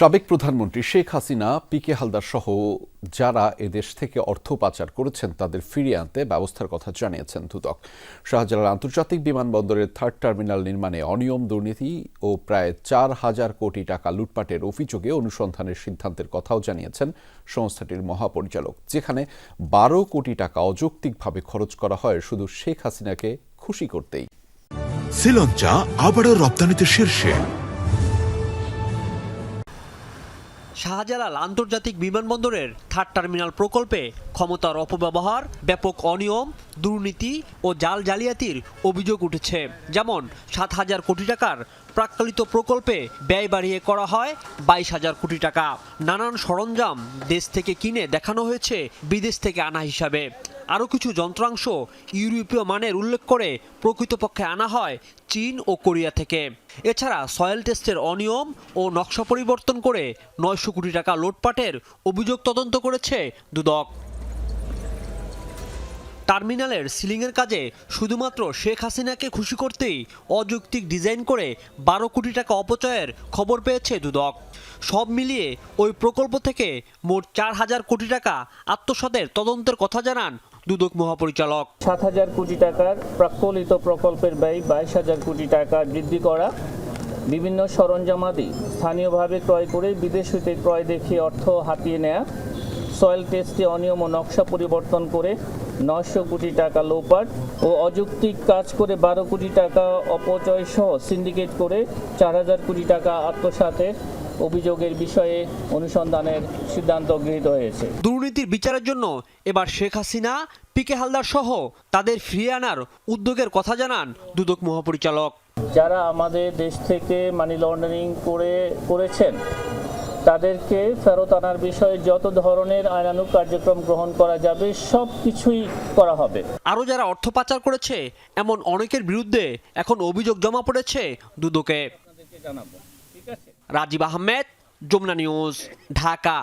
সাবেক প্রধানমন্ত্রী Sheikh Hasina P K Haldar সহ যারা এদেশ থেকে অর্থ পাচার করেছেন তাদের ফিরিয়ে আনতে ব্যবস্থার কথা জানিয়েছেন দুদক। শাহজালাল আন্তর্জাতিক বিমানবন্দরের থার্ড টার্মিনাল নির্মাণে অনিয়ম, দুর্নীতি ও প্রায় চার হাজার কোটি টাকা লুটপাটের অভিযোগে অনুসন্ধানের সিদ্ধান্তের কথাও জানিয়েছেন সংস্থাটির মহাপরিচালক, যেখানে বারো কোটি টাকা অযৌক্তিকভাবে খরচ করা হয় শুধু শেখ হাসিনাকে খুশি করতেই। শ্রীলঙ্কা আবারও রপ্তানিতে শীর্ষে। শাহজালাল আন্তর্জাতিক বিমানবন্দরের থার্ড টার্মিনাল প্রকল্পে ক্ষমতার অপব্যবহার, ব্যাপক অনিয়ম, দুর্নীতি ও জাল জালিয়াতির অভিযোগ উঠেছে। যেমন, সাত হাজার কোটি টাকার প্রাক্কলিত প্রকল্পে ব্যয় বাড়িয়ে করা হয় বাইশ হাজার কোটি টাকা। নানান সরঞ্জাম দেশ থেকে কিনে দেখানো হয়েছে, বিদেশ থেকে আনা হিসাবে। আরও কিছু যন্ত্রাংশ ইউরোপীয় মানের উল্লেখ করে প্রকৃতপক্ষে আনা হয় চীন ও কোরিয়া থেকে। এছাড়া সয়েল টেস্টের অনিয়ম ও নকশা পরিবর্তন করে নয়শো কোটি টাকা লোটপাটের অভিযোগ তদন্ত করেছে দুদক। টার্মিনালের সিলিংয়ের কাজে শুধুমাত্র শেখ হাসিনাকে খুশি করতেই অযৌক্তিক ডিজাইন করে বারো কোটি টাকা অপচয়ের খবর পেয়েছে দুদক। সব মিলিয়ে ওই প্রকল্প থেকে মোট চার হাজার কোটি টাকা আত্মসাতের তদন্তের কথা জানান দুদক মহাপরিচালক। সাত হাজার কোটি টাকার প্রাক্কলিত প্রকল্পের ব্যয় বাইশ হাজার কোটি টাকা বৃদ্ধি করা, বিভিন্ন সরঞ্জামাদি স্থানীয়ভাবে ক্রয় করে বিদেশ হইতে ক্রয় দেখিয়ে অর্থ হাতিয়ে নেয়া সয়েল টেস্টে অনিয়ম ও নকশা পরিবর্তন করে নশো কোটি টাকা লোপাট ও অযৌক্তিক কাজ করে বারো কোটি টাকা অপচয় সহ সিন্ডিকেট করে চার হাজার কোটি টাকা আত্মসাতের অভিযোগের বিষয়ে অনুসন্ধানের সিদ্ধান্ত গৃহীত হয়েছে। দুর্নীতির বিচারের জন্য এবার শেখ হাসিনা পিকে হালদার সহ তাদের ফিরিয়ে আনার উদ্যোগের কথা জানান দুদক মহাপরিচালক। যারা আমাদের দেশ থেকে মানি লন্ডারিং করে করেছেন তাদেরকে ফেরত আনার বিষয়ে যত ধরনের আইনানুক কার্যক্রম গ্রহণ করা যাবে সব কিছুই করা হবে। আরও যারা অর্থ পাচার করেছে এমন অনেকের বিরুদ্ধে এখন অভিযোগ জমা পড়েছে দুদকে। রাজীব আহমেদ যমুনা নিউজ ঢাকা।